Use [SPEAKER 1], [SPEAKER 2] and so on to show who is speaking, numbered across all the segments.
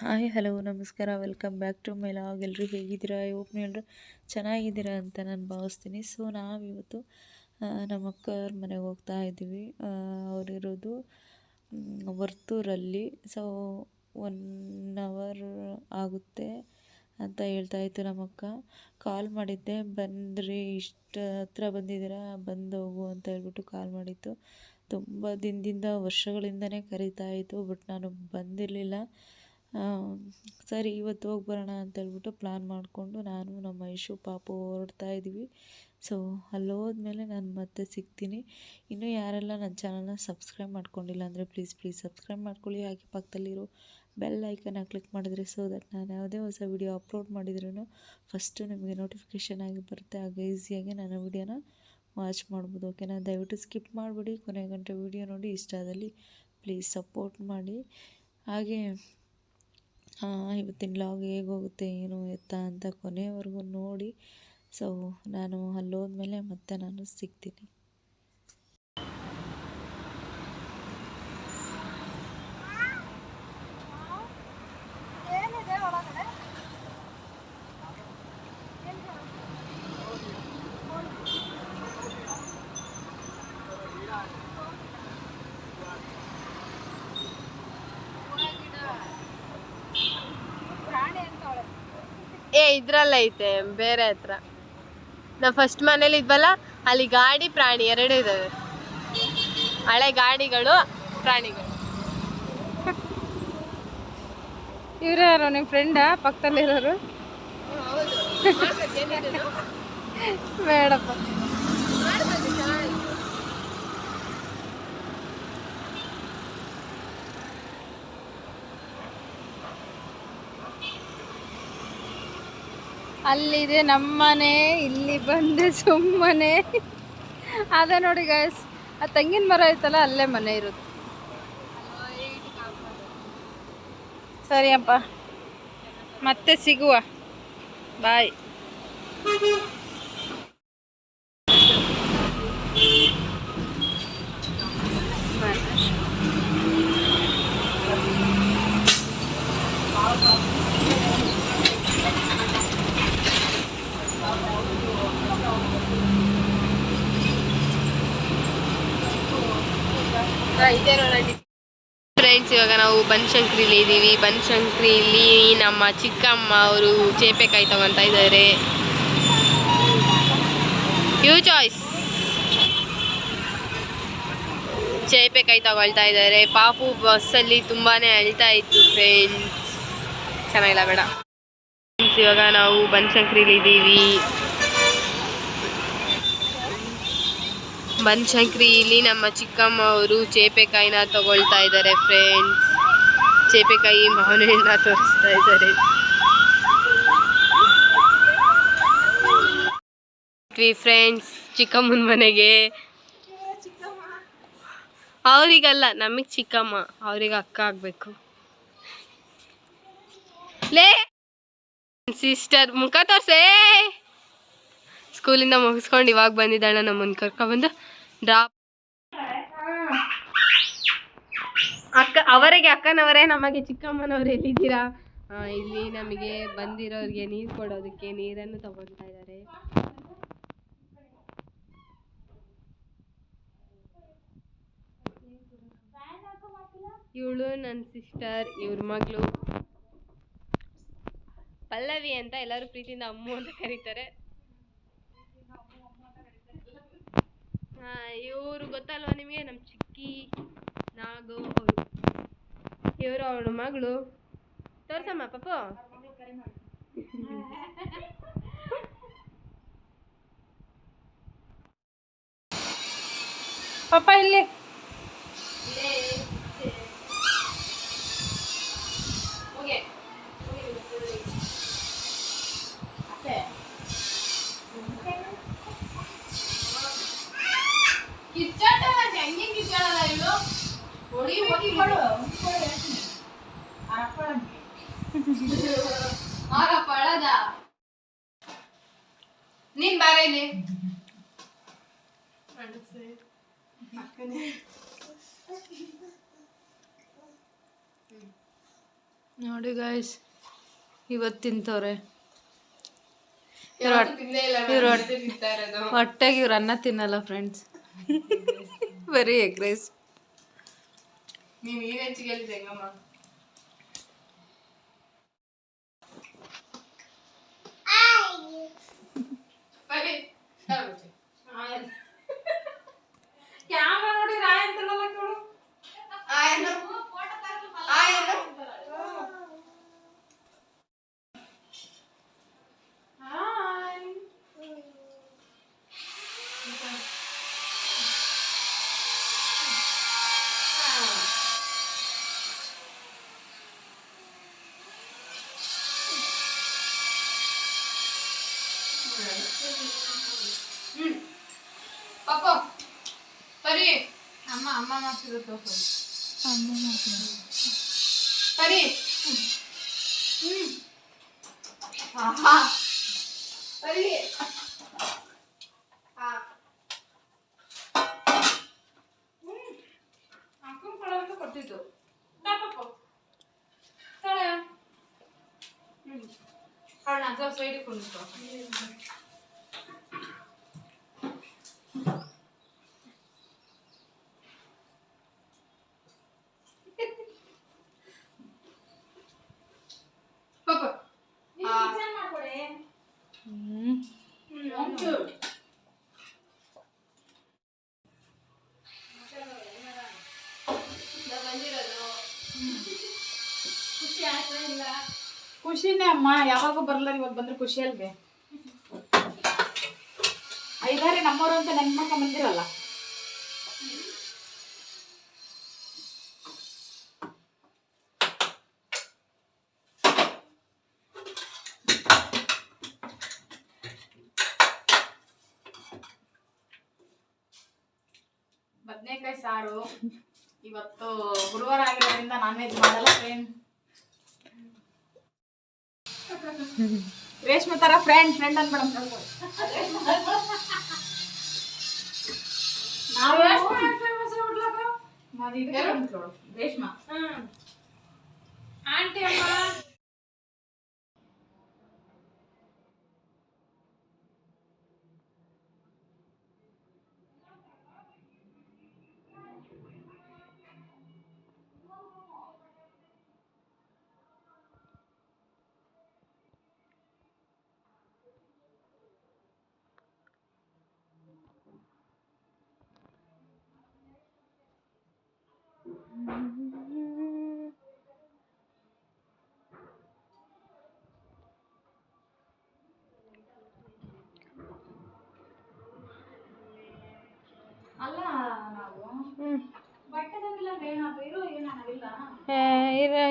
[SPEAKER 1] Hi, hello, ನಮಸ್ಕಾರ. Welcome back to my vlog. ಎಲ್ಲರೂ ಹೇಗಿದ್ದೀರಾ? ಹೋಪ್ ಎಲ್ಲರೂ ಚೆನ್ನಾಗಿದ್ದೀರಾ ಅಂತ ನಾನು ಭಾವಿಸ್ತೀನಿ. ಸೊ, ನಾವಿವತ್ತು ನಮ್ಮ ಅಕ್ಕವ್ರ ಮನೆಗೆ ಹೋಗ್ತಾ ಇದ್ದೀವಿ. ಅವರಿರೋದು ವರ್ತೂರಲ್ಲಿ. ಸೊ, ಒನ್ ಅವರ್ ಆಗುತ್ತೆ ಅಂತ ಹೇಳ್ತಾ ಇತ್ತು ನಮ್ಮಕ್ಕ ಕಾಲ್ ಮಾಡಿದ್ದೆ, ಬಂದ್ರಿ, ಇಷ್ಟು ಹತ್ರ ಬಂದಿದ್ದೀರಾ? ಬಂದು ಹೋಗು ಅಂತ ಹೇಳ್ಬಿಟ್ಟು ಕಾಲ್ ಮಾಡಿತ್ತು. ತುಂಬ ದಿನದಿಂದ, ವರ್ಷಗಳಿಂದನೇ ಕರೀತಾ ಇತ್ತು, ಬಟ್ ನಾನು ಬಂದಿರಲಿಲ್ಲ. ಸರಿ, ಇವತ್ತು ಹೋಗಿ ಬರೋಣ ಅಂತ ಹೇಳ್ಬಿಟ್ಟು ಪ್ಲ್ಯಾನ್ ಮಾಡಿಕೊಂಡು ನಾನು, ನಮ್ಮ ಐಶು ಪಾಪು ಹೊರಡ್ತಾ ಇದ್ದೀವಿ ಸೊ ಅಲ್ಲಿ ಹೋದ್ಮೇಲೆ ನಾನು ಮತ್ತೆ ಸಿಗ್ತೀನಿ. ಇನ್ನೂ ಯಾರೆಲ್ಲ ನನ್ನ ಚಾನಲ್ನ ಸಬ್ಸ್ಕ್ರೈಬ್ ಮಾಡ್ಕೊಂಡಿಲ್ಲ ಅಂದರೆ ಪ್ಲೀಸ್ ಪ್ಲೀಸ್ ಸಬ್ಸ್ಕ್ರೈಬ್ ಮಾಡ್ಕೊಳ್ಳಿ. ಹಾಗೆ ಪಕ್ಕದಲ್ಲಿರೋ ಬೆಲ್ ಐಕನ್ನ ಕ್ಲಿಕ್ ಮಾಡಿದ್ರೆ ಸೊ ದಟ್ ನಾನು ಯಾವುದೇ ಹೊಸ ವಿಡಿಯೋ ಅಪ್ಲೋಡ್ ಮಾಡಿದ್ರೂ ಫಸ್ಟು ನಿಮಗೆ ನೋಟಿಫಿಕೇಷನ್ ಆಗಿ ಬರುತ್ತೆ. ಆಗ ಈಸಿಯಾಗಿ ನಾನು ವಿಡಿಯೋನ ವಾಚ್ ಮಾಡ್ಬೋದು. ಓಕೆನಾ ದಯವಿಟ್ಟು ಸ್ಕಿಪ್ ಮಾಡಿಬಿಡಿ. ಕೊನೆ ಗಂಟೆ ವಿಡಿಯೋ ನೋಡಿ ಇಷ್ಟ ಆದಲ್ಲಿ ಪ್ಲೀಸ್ ಸಪೋರ್ಟ್ ಮಾಡಿ. ಹಾಗೆ ಇವತ್ತಿನ ಲಾಗ್ ಹೇಗೆ ಹೋಗುತ್ತೆ ಏನು ಎತ್ತ ಅಂತ ಕೊನೆವರೆಗೂ ನೋಡಿ. ಸೊ ನಾನು ಅಲ್ಲಿ ಹೋದ್ಮೇಲೆ ಮತ್ತೆ ನಾನು ಸಿಗ್ತೀನಿ.
[SPEAKER 2] ಏ ಇದ್ರಲ್ಲ ಐತೆ ಬೇರೆ ಹತ್ರ. ನಾವು ಫಸ್ಟ್ ಮನೇಲಿ ಇದ್ವಲ್ಲ ಅಲ್ಲಿ ಗಾಡಿ ಪ್ರಾಣಿ ಎರಡು ಇದಾವೆ. ಹಳೆ ಗಾಡಿಗಳು ಪ್ರಾಣಿಗಳು.
[SPEAKER 3] ಇವ್ರು ಯಾರು? ನಿಮ್ಮ ಫ್ರೆಂಡಾ ಪಕ್ಕದಲ್ಲಿರೋರು? ಬೇಡಪ್ಪ. ಅಲ್ಲಿದೆ ನಮ್ಮನೆ, ಇಲ್ಲಿ ಬಂದೆ ಸುಮ್ಮನೆ. ಅದೇ ನೋಡಿ ಗಾಯಸ್ ಆ ತೆಂಗಿನ ಮರ ಐತಲ್ಲ, ಅಲ್ಲೇ ಮನೆ ಇರೋದು ಸರಿಯಪ್ಪ ಮತ್ತೆ ಸಿಗುವ. ಬಾಯ್
[SPEAKER 2] ಫ್ರೆಂಡ್ಸ್ ಇವಾಗ ನಾವು ಬನಶಂಕರಿಲಿ ಇದ್ದೀವಿ. ಬನಶಂಕರಿಲಿ ನಮ್ಮ ಚಿಕ್ಕಮ್ಮ ಅವರು ಚೇಪೆಕಾಯಿ ತಗೊಂತ ಇದ್ದಾರೆ. ಯು ಚಾಯ್ಸ್ ಚೇಪೆಕಾಯಿ ತಗೊಳ್ತಾ ಇದ್ದಾರೆ. ಪಾಪು ಬಸ್ಸಲ್ಲಿ ತುಂಬಾನೇ ಅಳ್ತಾ ಇತ್ತು ಫ್ರೆಂಡ್ಸ್ ಚೆನ್ನಾಗಿಲ್ಲ ಬೇಡ. ಫ್ರೆಂಡ್ಸ್ ಇವಾಗ ನಾವು ಬನಶಂಕರಿಲಿ ಇದ್ದೀವಿ. ಬನಶಂಕರಿ ಇಲ್ಲಿ ನಮ್ಮ ಚಿಕ್ಕಮ್ಮ ಅವರು ಚೇಪೆಕಾಯಿನ ತಗೊಳ್ತಾ ಇದ್ದಾರೆ ಫ್ರೆಂಡ್ಸ್ ಚೇಪೆಕಾಯಿ ಮಾವಿನ ತೋರಿಸ್ತಾ ಇದ್ದಾರೆ. ಫ್ರೆಂಡ್ಸ್ ಚಿಕ್ಕಮ್ಮನ ಮನೆಗೆ. ಅವರಿಗಲ್ಲ, ನಮಗೆ ಚಿಕ್ಕಮ್ಮ, ಅವ್ರಿಗೆ ಅಕ್ಕ ಆಗಬೇಕು. ಲೇ! ಸಿಸ್ಟರ್ ಮುಖ ತೋರ್ಸೇ! ಸ್ಕೂಲಿಂದ ಮುಗಿಸ್ಕೊಂಡು ಇವಾಗ ಬಂದಿದ್ದಾಳೆ ನಮ್ಮನ್ನು ಕರ್ಕೊಬಂದು ಡ್ರಾಪ್ ಅಕ್ಕ, ಅವರಿಗೆ ಅಕ್ಕನವರೇ, ನಮಗೆ ಚಿಕ್ಕಮ್ಮನವರು ಎಲ್ಲಿದ್ದೀರಾ? ಇಲ್ಲಿ ನಮಗೆ ಬಂದಿರೋರಿಗೆ ನೀರು ಕೊಡೋದಕ್ಕೆ ನೀರನ್ನು ತಗೊಳ್ತಾ ಇದ್ದಾರೆ. ಇವಳು ನನ್ನ ಸಿಸ್ಟರ್, ಇವ್ರ ಮಗಳು. ಪಲ್ಲವಿ ಅಂತ ಎಲ್ಲರೂ ಪ್ರೀತಿಯಿಂದ ಅಮ್ಮು ಅಂತ ಕರೀತಾರೆ. ಇವರು ಗೊತ್ತಲ್ವಾ ನಿಮಗೆ? ನಮ್ಮ ಚಿಕ್ಕಿ ನಾಗು ಅವರು. ಇವರು ಅವಳ ಮಗಳು. ತೋರ್ಸಮ್ಮ ಪಾಪು
[SPEAKER 3] ಪಾಪ ಇಲ್ಲಿ.
[SPEAKER 2] ನೀನ್ ಬಾರ ಇಲ್ಲಿ
[SPEAKER 3] ನೋಡಿ ಗಾಯ್ಸ್ ಇವತ್ತು ತಿಂತವ್ರೆ ಹೊಟ್ಟೆಗೆ ಇವ್ರು ಅನ್ನ ತಿನ್ನಲ್ಲ ಫ್ರೆಂಡ್ಸ್ ಬರೀ ಎಗ್ ರೈಸ್
[SPEAKER 2] ನೀವ್ ಈ ಹೆಚ್ಚಿಗೆ ಹೇಳಿದ್ದೆ ಹೆಂಗಮ್ಮ ಬರೀ
[SPEAKER 3] ಕ್ಯಾಮ್ರಾ ನೋಡಿ ರಾಯ್ ಅಂತಲ್ಲ ಕೇಳು
[SPEAKER 2] ಆಯ್ತು ಆಯ್ತು ಪಾಪ ಬರೀ
[SPEAKER 3] ಅಮ್ಮ ಅಮ್ಮ ಮಾಡ್ತಿರೋ ತೋರ್ಸು
[SPEAKER 2] ಬರೀ
[SPEAKER 3] ಆಹಾ
[SPEAKER 2] ಬರೀ ಹಾ
[SPEAKER 3] ಅಕ್ಕನ ಕೊಡೋದು ಕೊಟ್ಟಿದ್ದು ಪಾಪ ತಳೆ ಹ್ಮ್ ಅಣ್ಣ ಅದು ಸೈಡಿಗೆ ಕುಂದಿಸ್ಕೊ
[SPEAKER 2] ಪಾಪ
[SPEAKER 4] ಖುಷಿನೇ ಅಮ್ಮ, ಯಾವಾಗ ಬರಲ್ಲ, ಇವಾಗ ಬಂದ್ರೆ ಖುಷಿ ಅಲ್ವೇ? ಐದಾರೆ ನಮ್ಮವರು ಅಂತ ನೆನ್ಮಕ್ಕ ಬಂದಿರಲ್ಲ. ಬದನೆಕಾಯಿ ಸಾರು ಇವತ್ತು ಗುರುವಾರ ಆಗಿರೋದ್ರಿಂದ ನಾನ್ ವೆಜ್ ಮಾಡಲ್ಲ ಫ್ರೆಂಡ್ ರೇಷ್ಮೆ ತರ ಫ್ರೆಂಡ್ ಫ್ರೆಂಡ್ ಅಂತ ಮೇಡಮ್ ನಾವು ರೇಷ್ಮಾ
[SPEAKER 3] ಆಂಟಿ ಅಮ್ಮ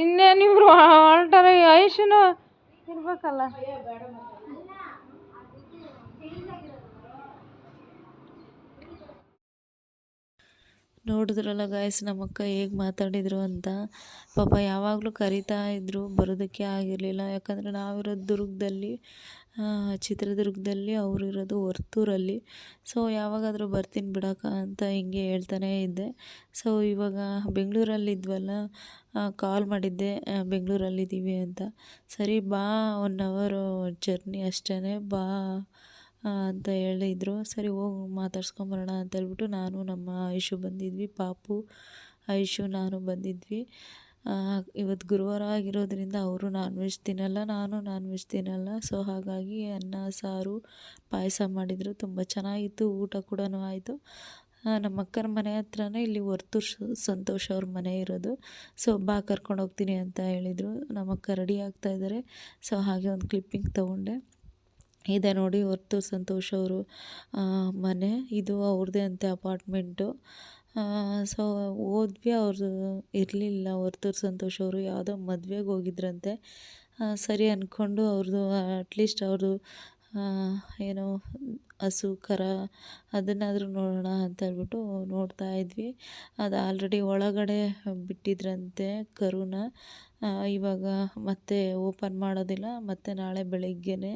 [SPEAKER 3] ಇನ್ನೇನು ಇವ್ರು ಹೊರಟಾರೆ ಐಶನು ಇರ್ಬೇಕಲ್ಲ.
[SPEAKER 1] ನೋಡಿದ್ರಲ್ಲ ಗಾಯ್ಸ್ ನಮ್ಮಕ್ಕ ಹೇಗೆ ಮಾತಾಡಿದರು ಅಂತ. ಪಾಪ ಯಾವಾಗಲೂ ಕರಿತಾ ಇದ್ದರು ಬರೋದಕ್ಕೆ ಆಗಿರಲಿಲ್ಲ. ಯಾಕಂದರೆ ನಾವಿರೋದು ದುರ್ಗದಲ್ಲಿ ಚಿತ್ರದುರ್ಗದಲ್ಲಿ ಅವರು ಇರೋದು ವರ್ತೂರಲ್ಲಿ ಸೊ ಯಾವಾಗಾದರೂ ಬರ್ತೀನಿ ಬಿಡಕ್ಕ ಅಂತ ಹಿಂಗೆ ಹೇಳ್ತಾನೇ ಇದ್ದೆ. ಸೊ ಇವಾಗ ಬೆಂಗಳೂರಲ್ಲಿದ್ವಲ್ಲ ಕಾಲ್ ಮಾಡಿದ್ದೆ ಬೆಂಗಳೂರಲ್ಲಿದ್ದೀವಿ ಅಂತ. ಸರಿ, ಬಾ ಒನ್ ಅವರು ಜರ್ನಿ ಅಷ್ಟೇ ಬಾ. ಅಂತ ಹೇಳಿದ್ರು. ಸರಿ, ಹೋಗಿ, ಮಾತಾಡ್ಸ್ಕೊಂಬರೋಣ ಅಂತ ಹೇಳ್ಬಿಟ್ಟು ನಾನು ನಮ್ಮ ಆಯುಷು ಬಂದಿದ್ವಿ. ಪಾಪು, ಆಯುಷು, ನಾನು ಬಂದಿದ್ವಿ. ಇವತ್ತು ಗುರುವಾರ ಆಗಿರೋದ್ರಿಂದ ಅವರು ನಾನ್ ವೆಜ್ ತಿನ್ನಲ್ಲ, ನಾನು ನಾನ್ ವೆಜ್ ತಿನ್ನಲ್ಲ. ಸೊ ಹಾಗಾಗಿ ಅನ್ನ, ಸಾರು, ಪಾಯಸ ಮಾಡಿದರು. ತುಂಬ ಚೆನ್ನಾಗಿತ್ತು. ಊಟ ಕೂಡ ಆಯಿತು. ನಮ್ಮ ಅಕ್ಕನ ಮನೆ ಹತ್ರನೇ ಇಲ್ಲಿ ವರ್ತೂರ್ ಸಂತೋಷ ಅವ್ರ ಮನೆ ಇರೋದು. ಸೊ ಬಾ ಕರ್ಕೊಂಡು ಹೋಗ್ತೀನಿ ಅಂತ ಹೇಳಿದರು. ನಮ್ಮ ಅಕ್ಕ ರೆಡಿ ಆಗ್ತಾ ಇದ್ದಾರೆ. ಸೊ ಹಾಗೆ ಒಂದು ಕ್ಲಿಪ್ಪಿಂಗ್ ತೊಗೊಂಡೆ. ಇದೆ ನೋಡಿ ಹೊರ್ತು ಸಂತೋಷ್ ಅವರು ಮನೆ. ಇದು ಅವ್ರದ್ದೇ ಅಂತೆ ಅಪಾರ್ಟ್ಮೆಂಟು. ಸೊ ಹೋದ್ವಿ ಅವ್ರದ್ದು ಇರಲಿಲ್ಲ. ಹೊರ್ತೂರು ಸಂತೋಷ್ ಅವರು ಯಾವುದೋ ಮದುವೆಗೆ ಹೋಗಿದ್ರಂತೆ. ಸರಿ ಅಂದ್ಕೊಂಡು ಅವ್ರದ್ದು ಅಟ್ಲೀಸ್ಟ್ ಅವ್ರದ್ದು ಏನೋ ಹಸು, ಕರ ಅದನ್ನಾದರೂ ನೋಡೋಣ ಅಂತ ಹೇಳ್ಬಿಟ್ಟು ನೋಡ್ತಾ ಇದ್ವಿ. ಅದು ಆಲ್ರೆಡಿ ಒಳಗಡೆ ಬಿಟ್ಟಿದ್ರಂತೆ ಕರುನ. ಇವಾಗ ಮತ್ತೆ ಓಪನ್ ಮಾಡೋದಿಲ್ಲ, ಮತ್ತೆ ನಾಳೆ ಬೆಳಗ್ಗೆನೇ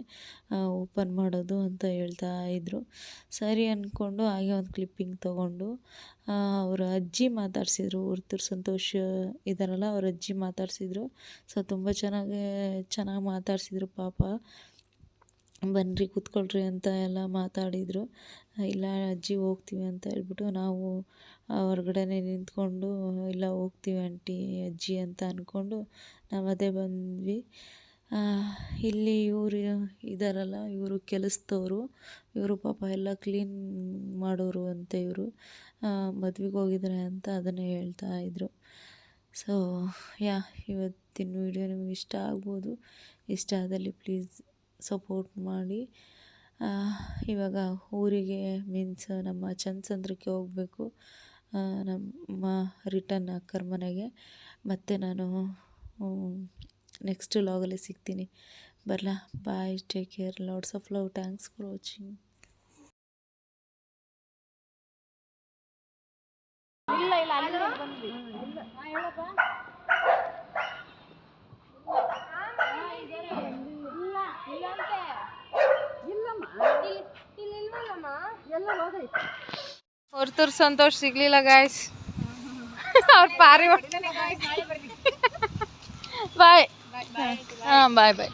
[SPEAKER 1] ಓಪನ್ ಮಾಡೋದು ಅಂತ ಹೇಳ್ತಾ ಇದ್ದರು ಸರಿ ಅಂದ್ಕೊಂಡು ಹಾಗೆ ಒಂದು ಕ್ಲಿಪ್ಪಿಂಗ್ ತೊಗೊಂಡು ಅವರ ಅಜ್ಜಿ ಮಾತಾಡಿಸಿದ್ರು ಉರ್ತುರ್ ಸಂತೋಷ್ ಇದಾರಲ್ಲ ಅವ್ರ ಅಜ್ಜಿ ಮಾತಾಡಿಸಿದ್ರು. ಸೊ ತುಂಬ ಚೆನ್ನಾಗಿ ಚೆನ್ನಾಗಿ ಮಾತಾಡಿಸಿದ್ರು ಪಾಪ. ಬನ್ನಿರಿ ಕೂತ್ಕೊಳ್ರಿ ಅಂತ ಎಲ್ಲ ಮಾತಾಡಿದರು. ಇಲ್ಲ, ಅಜ್ಜಿ ಹೋಗ್ತೀವಿ ಅಂತ ಹೇಳ್ಬಿಟ್ಟು ನಾವು ಹೊರ್ಗಡೆನೇ ನಿಂತ್ಕೊಂಡು, ಇಲ್ಲ, ಹೋಗ್ತೀವಿ ಆಂಟಿ, ಅಜ್ಜಿ ಅಂತ ಅಂದ್ಕೊಂಡು ನಾವು ಅದೇ ಬಂದ್ವಿ. ಇಲ್ಲಿ ಇವರು ಇದ್ದಾರಲ್ಲ ಇವರು ಕೆಲಸದವರು, ಇವರು ಪಾಪ ಎಲ್ಲ ಕ್ಲೀನ್ ಮಾಡೋರು ಅಂತ ಇವರು. ಮದ್ವೆಗೆ ಹೋಗಿದ್ದಾರೆ ಅಂತ ಅದನ್ನೇ ಹೇಳ್ತಾ ಇದ್ದರು ಸೊ ಯಾ, ಇವತ್ತಿನ ವಿಡಿಯೋ ನಿಮ್ಗೆ ಇಷ್ಟ ಆಗ್ಬೋದು. ಇಷ್ಟ ಆದಲ್ಲಿ ಪ್ಲೀಸ್ ಸಪೋರ್ಟ್ ಮಾಡಿ ಇವಾಗ ಊರಿಗೆ ಮೀನ್ಸ್ ನಮ್ಮ ಚಂದ್ರಕ್ಕೆ ಹೋಗಬೇಕು. ನಮ್ಮ ರಿಟರ್ನ್ ಅಕ್ಕರ ಮನೆಗೆ. ಮತ್ತು ನಾನು ನೆಕ್ಸ್ಟ್ ಲಾಗಲ್ಲಿ ಸಿಗ್ತೀನಿ. ಬರಲಾ? Bye take care lots of love thanks for watching
[SPEAKER 3] Horthur Santhosh ಸಿಗ್ಲಿಲ್ಲ ಗಾಯ್ಸ್ ಅವ್ರ ಪಾರಿ ಬಾಯ್ ಹಾಂ ಬಾಯ್ ಬಾಯ್